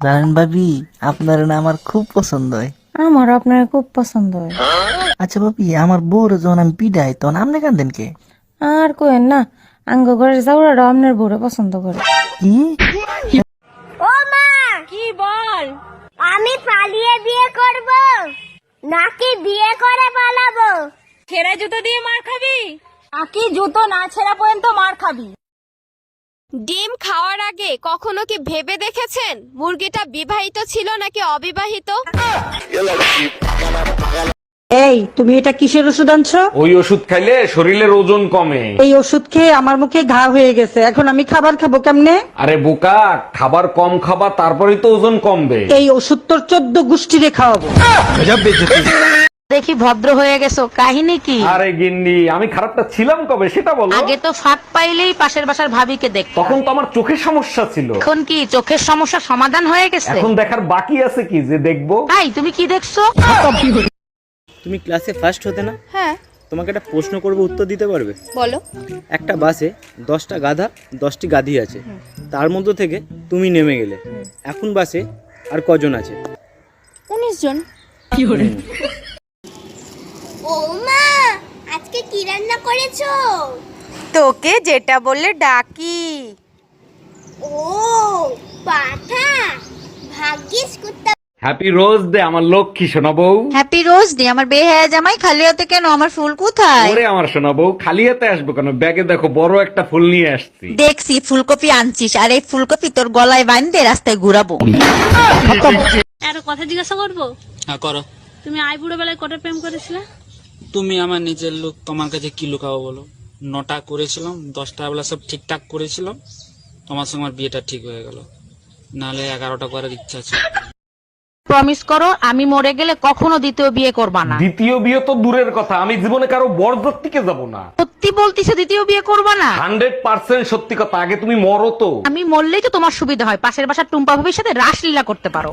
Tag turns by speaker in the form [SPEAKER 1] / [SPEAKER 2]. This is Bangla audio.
[SPEAKER 1] জানেন ভাবি আপনার না আমার খুব পছন্দ হয়।
[SPEAKER 2] আমার আপনার খুব পছন্দ হয়।
[SPEAKER 1] আচ্ছা ভাবি আমার বউর যখন আমি পিডাই তখন আপনি কান্দেন কে?
[SPEAKER 2] আর কোয়েন না আঙ্গ ঘরের চাউড়াটা আপনার বউরে পছন্দ করে।
[SPEAKER 1] কি?
[SPEAKER 3] ও মা! কি বল? আমি পালিয়ে বিয়ে করব নাকি বিয়ে করে পালাবো?
[SPEAKER 4] ছেঁড়া জুতো দিয়ে মার খাবি?
[SPEAKER 2] আকি জুতো না ছেঁড়া পর্যন্ত মার খাবি?
[SPEAKER 4] ডিম খাওয়ার আগে কখনো কি ভেবে দেখেছেন? মুরগিটা বিবাহিত ছিল নাকি অবিবাহিত?
[SPEAKER 5] এই তুমি এটা কিসের ওষুধ আনছো?
[SPEAKER 6] ওই ওষুধ খাইলে শরীরের ওজন কমে।
[SPEAKER 5] এই ওষুধ খেয়ে আমার মুখে ঘা হয়ে গেছে। এখন আমি খাবার খাব কেমনে?
[SPEAKER 6] আরে বোকা খাবার কম খাবা তারপরেই তো ওজন কমবে।
[SPEAKER 5] এই ওষুধ তোর চোদ্দ গোষ্ঠীরে খাওয়াবো।
[SPEAKER 7] দেখি ভদ্র হয়ে গেছো। কাহিনী কি?
[SPEAKER 6] আরে গিন্নি আমি খারাপটা ছিলাম কবে? সেটা বলো।
[SPEAKER 7] আগে তো ফাঁক পাইলেই পাশের বাসার ভাবিকে দেখ
[SPEAKER 6] তখন তো আমার চোখের সমস্যা ছিল।
[SPEAKER 7] এখন কি চোখের সমস্যা সমাধান হয়ে গেছে?
[SPEAKER 6] এখন দেখার বাকি আছে কি যে দেখব?
[SPEAKER 7] ভাই তুমি কি দেখছ?
[SPEAKER 8] তুমি ক্লাসে ফার্স্ট হতে না?
[SPEAKER 4] হ্যাঁ।
[SPEAKER 8] তোমাকে একটা প্রশ্ন করব উত্তর দিতে পারবে?
[SPEAKER 4] বলো।
[SPEAKER 8] একটা বাসে দশটা গাধা দশটি গাধি আছে। তার মধ্য থেকে তুমি নেমে গেলে। এখন বাসে আর কজন আছে?
[SPEAKER 4] উনিশ জন।
[SPEAKER 3] ও মা আজকে কি রান্না করেছ?
[SPEAKER 2] তোকে যেটা বললে ডাকি।
[SPEAKER 3] ও পাঠা ভাগ্যিস কুত্তা।
[SPEAKER 6] হ্যাপি রোজ দে আমার লক্ষ্মী শোনা বউ।
[SPEAKER 7] হ্যাপি রোজ ডে আমার বেহায়া জামাই খালি হতে কেন? আমার ফুল কোথায়?
[SPEAKER 6] ওরে আমার শোনা বউ খালি হাতে আসব কেন? ব্যাগে দেখো বড় একটা ফুল নিয়ে আসছি।
[SPEAKER 7] দেখছি ফুলকপি আনছিস আর এই ফুলকপি তোর গলায় বাঁধতে রাস্তায় ঘুরাবো।
[SPEAKER 9] একটা কথা জিজ্ঞাসা করব?
[SPEAKER 10] হ্যাঁ করো।
[SPEAKER 9] তুমি আইবুড়ো বেলায় কটা প্রেম করেছিলে?
[SPEAKER 10] তুমি আমার নিজের লোক তোমার কাছে কি লুকাবো বলো? নটা করেছিলাম দশটা বেলা সব ঠিকঠাক করেছিলাম। তোমার সঙ্গে আমার বিয়েটা ঠিক হয়ে গেল। নাহলে এগারোটা করার ইচ্ছা ছিল।
[SPEAKER 7] প্রমিস করো আমি মরে গেলে কখনো দ্বিতীয় বিয়ে করবা না।
[SPEAKER 6] দ্বিতীয় বিয়ে তো দূরের কথা আমি জীবনে কারও বরযাত্রীকে যাব না।
[SPEAKER 7] সত্যি বলতিছে দ্বিতীয় বিয়ে করবা না?
[SPEAKER 6] হান্ড্রেড পার্সেন্ট সত্যি কথা আগে তুমি মরো তো।
[SPEAKER 7] আমি মরলেই তো তোমার সুবিধা হয় পাশের বাসার টুম্পা ভাবির সাথে রাসলীলা করতে পারো।